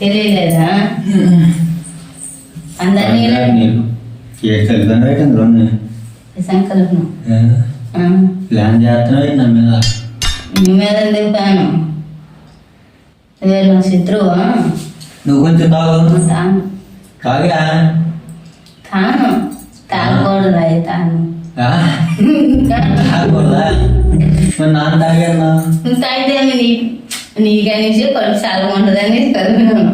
తెలియలేదా? అందరినీ సంకల్పం. ప్లాన్ చేస్తున్నావు నా మీద? నీ మీద ఎందుకు పాను వీళ్ళు శత్రువా? నువ్వు కొంచెం తాగు. తాను. తాగా తాను. తాగకూడదు అది తాను? తాగకూడదా? నాన్న తాగాను తాగితే నీ నీకనేసి కడుపు చాలా ఉంటుందని కలిపినాను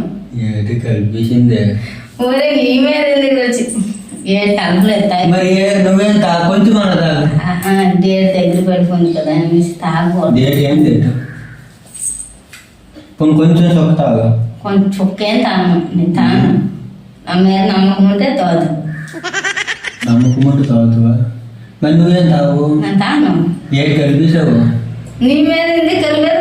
ఏంటి కలిపేసిందే? ఊరే నీ మీద ఎందుకు వచ్చి? ఏ తగ్గలేదు తాగి మరి ఏ నువ్వేం తా కొంచెం అన్న తాగు. డేట్ దగ్గర పెట్టుకుంది కదా అనేసి డేట్ ఏం డేట్ కొంచెం చొక్క తాగు. కొంచెం చుక్కేం తాను నేను తాను నా మీద నమ్మకం ఉంటే తోదు నమ్మకమంటూ తాగుతావా? మరి నువ్వేం తాగు? తాను ఏడు కలిపేసావు? నీ మీద ఎందుకు కలిపేది?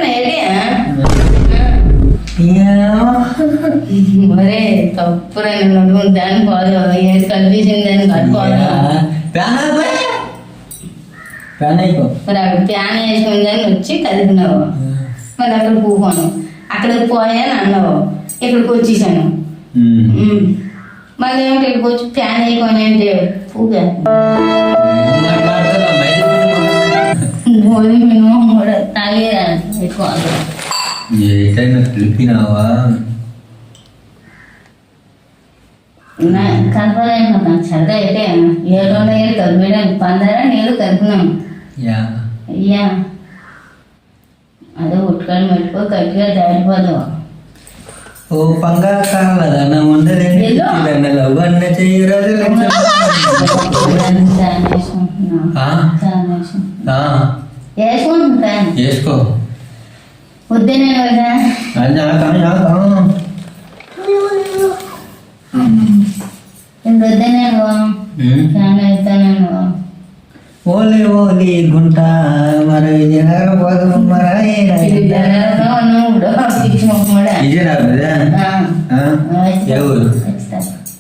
మరే తప్పురా నువ్వు దాన్ని పోదు ఏది కలిపేసింది దాన్ని అయిపో. మరి అక్కడ ప్యాన్ వేసుకుందని వచ్చి కలిపినావు మరి అక్కడ కూకోను అక్కడికి పోయాను అన్నావు. ఇక్కడికి వచ్చేసాను. మళ్ళీ ఏమిటి ఇక్కడికి వచ్చి ప్యాన్ వేయకొని అంటే పూగా బయట పెట్టుకో. ఏటైనా నా కలపలేకపోతాను సరదా అయితే ఏడు కలిపేయడానికి పందరా నీళ్ళు కలిపినాం యా అయ్యా అదే ఉట్టుకొని పెట్టుకో గట్టిగా దాడిపోదు ఓ పంగా ఉండలేని ఏదో. లవ్ అన్న చేయరాదు వేసుకుంటున్నాం వేసుకో ఓలి ఓలి గుంట మరి జనగపోదు మరి ఇదే నాకు ఇదే? ఆ? ఏ ఊరు?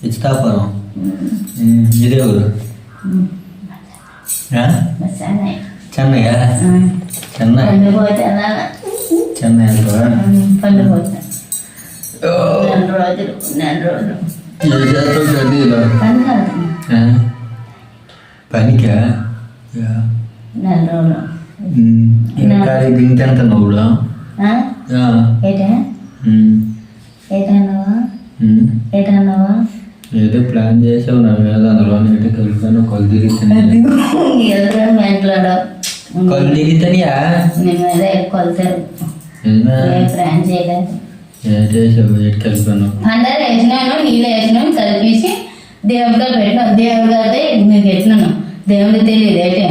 ఇచ్చుతాపురం ఉమ్, ఇదే ఊరు. ఆ? చెన్నయ్యా చెన్నై. అంటావా? పండుపోతా ఓ, నెల రోజులు నెల రోజులు? పనికా. నెల రోజులు. ఇంకా ఎంత నువ్వుడా ఏదో ప్లాన్ చేసావు నా మీద అందులో నీటి కలిపాను కొలు మెంట్లాడు కొలు తిరుగుతానియా? మీద చేయలేదు అందరు వేసినాను నీళ్ళు వేసినాను కలిపేసి దేవుడి గారు పెట్టినాం దేవుడి గారిదే నీకు పెట్టినాను దేవుడికి తెలియదు ఏంటి?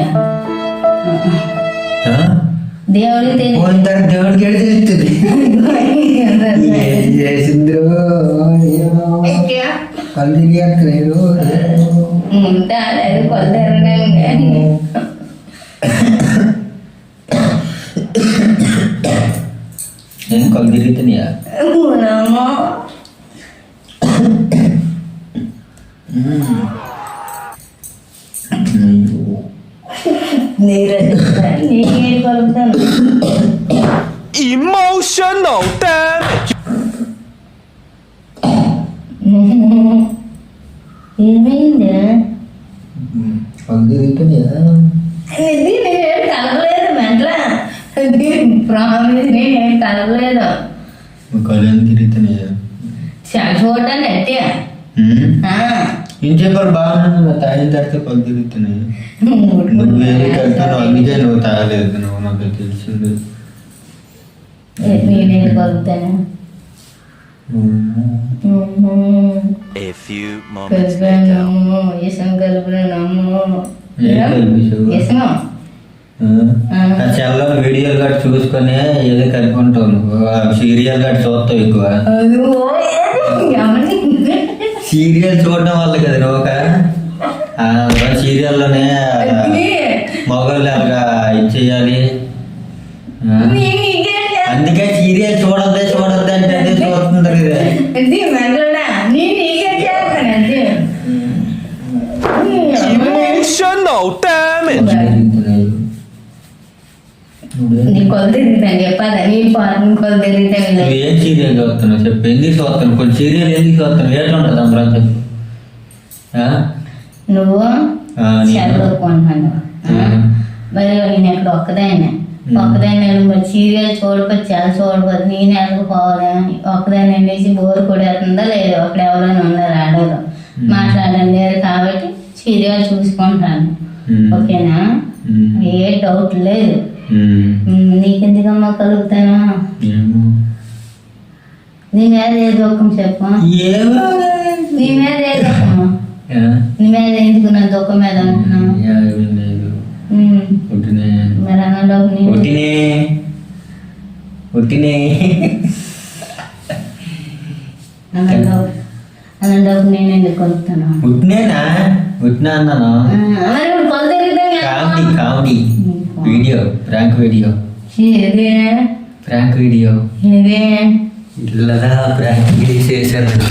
దేవుడికి తెలియదు. దేవుడికి తెలుస్తుంది చేసిందో Ini kok gilitin ya? Aku nama. Emotional damage. Ini ya. Kalau Ini ya. Ini nih kalau teman lah. Promise me em cần lên rồi. Kalian kiri tanya. Siapa छोटा रहते हैं? हम्म हाँ. इनके पर बात तो नहीं बताए इधर तो कल दिल इतने मेरे करता ना अभी जन होता है लेकिन वो ना करते इसलिए इतनी नहीं करते हैं हम्म। A few moments later. ये संकल्प नामो ये संकल्प ये संकल्प చాలా వీడియోలు గట్రా చూసుకొని ఏదో నువ్వు. సీరియల్ గట్రా చూస్తావు ఎక్కువ. సీరియల్ చూడడం వల్ల కదా ఒక సీరియల్లోనే మగవాళ్ళు అలాగా ఇచ్చేయాలి ఆ, అందుకే సీరియల్ చూడొద్దే చూడొద్దే అంటే అదే చూస్తుంటారు కదా ఇది మెంటల్డా నీ నీకే చేస్తాను అది Emotional damage. నువ్వేం నీ కొలు తిరుగుతాను చెప్పాలి? నీ కొలు ఏం సీరియల్ చూస్తున్నావు చెప్పు. ఎందుకు చూస్తున్నావు కొన్ని సీరియల్ ఎందుకు చూస్తున్నావు ఎట్లా ఉంటుంది ఆ? నువ్వు చదువుకుంటున్నాను. మరి నేను ఎక్కడ ఒక్కదాన్ని? ఒక్కదాన్ని మరి సీరియల్ చూడకపోతే చాలా చూడకపోతే నేను ఎక్కడికి పోవాలి? ఒక్కదాన్ని అనేసి బోర్ కొడేస్తుందా లేదు? అక్కడ ఎవరైనా ఉన్నారు ఆడవాళ్ళు మాట్లాడండి కాబట్టి సీరియల్ చూసుకుంటాను. ఓకేనా. ఏ డౌట్ లేదు. నీకెందుకమ్మా కలుగుతానా? నీ మీద ఏ దుఃఖం చెప్పు? నీ మీద ఏ దుఃఖం ఆ? నీ మీద ఎందుకు నా దుఃఖం మీద మరి అన్నలో అన్నలో నేను ఎందుకు కొలుగుతాను ఉట్టినేనా ఉట్టినా అన్నాను? Comedy comedy. Video prank video ఇదే ప్రాంక్ వీడియో ఇదే ఇల్లదా ప్రాంక్ వీడియో చేశాను